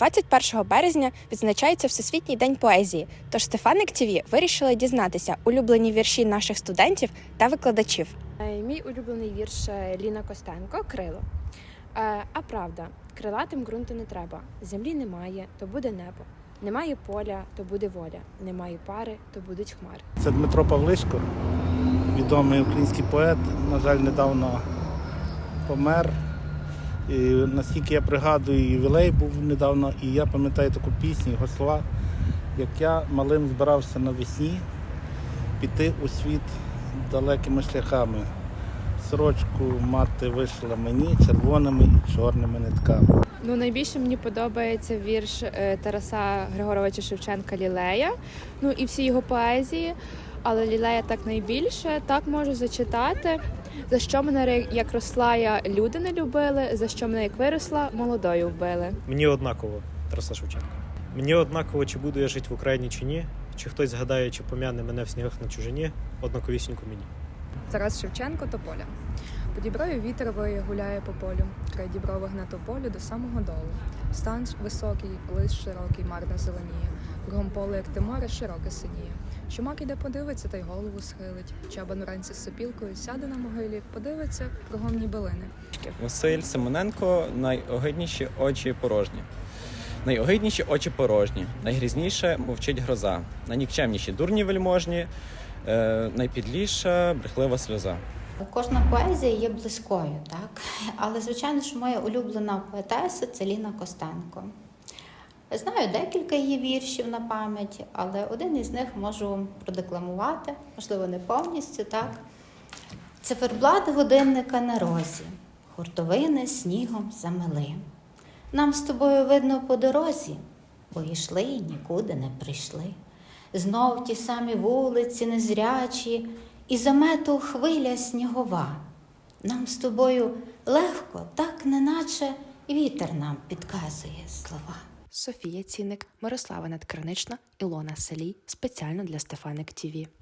21 березня відзначається Всесвітній день поезії. Тож Стефаник ТВ вирішила дізнатися улюблені вірші наших студентів та викладачів. Е, Мій улюблений вірш е, Ліна Костенко Крило. Е, А правда, крилатим ґрунту не треба. Землі немає, то буде небо. Немає поля, то буде воля. Немає пари, то будуть хмари. Це Дмитро Павлишко, відомий український поет. На жаль, недавно помер. І наскільки я пригадую, ювілей був недавно, і я пам'ятаю таку пісню, його слова, як я малим збирався навесні піти у світ далекими шляхами. Сорочку мати вишила мені червоними і чорними нитками. Ну, найбільше мені подобається вірш е, Тараса Григоровича Шевченка Лілея. Ну і всі його поезії. Але лілея так найбільше. Так можу зачитати. За що мене ре- як росла, я люди не любили, за що мене як виросла, молодою вбили. Мені однаково, Тараса Шевченка. Мені однаково, чи буду я жити в Україні чи ні, чи хтось згадає, чи пом'яне мене в снігах на чужині, однаковісінько мені. Тарас Шевченко Тополя. По діброю вітер виє, гуляє по полю, край дібрових на тополю до самого долу. Стан високий, лист широкий, марно зеленіє. Кругом поле, як те море, широке синіє. Чумак іде подивиться та й голову схилить. Чабан вранці з сопілкою сяде на могилі, подивиться кругом нібелини. Василь Семененко найогидніші очі порожні. Найогидніші очі порожні, найгрізніше мовчить гроза, найнікчемніші дурні вельможні, е, найпідліша брехлива сльоза. Кожна поезія є близькою, так? Але, звичайно, що моя улюблена поетеса це Ліна Костенко. Знаю декілька її віршів на пам'ять, але один із них можу продекламувати, можливо, не повністю, так? Циферблат годинника на розі, хуртовини снігом замели. Нам з тобою видно по дорозі, бо йшли і нікуди не прийшли. Знов ті самі вулиці незрячі, і замету хвиля снігова. Нам з тобою легко, так неначе вітер нам підказує слова. Софія Цінник, Мирослава Надкранична, Ілона Селій спеціально для Стефаник ТВ.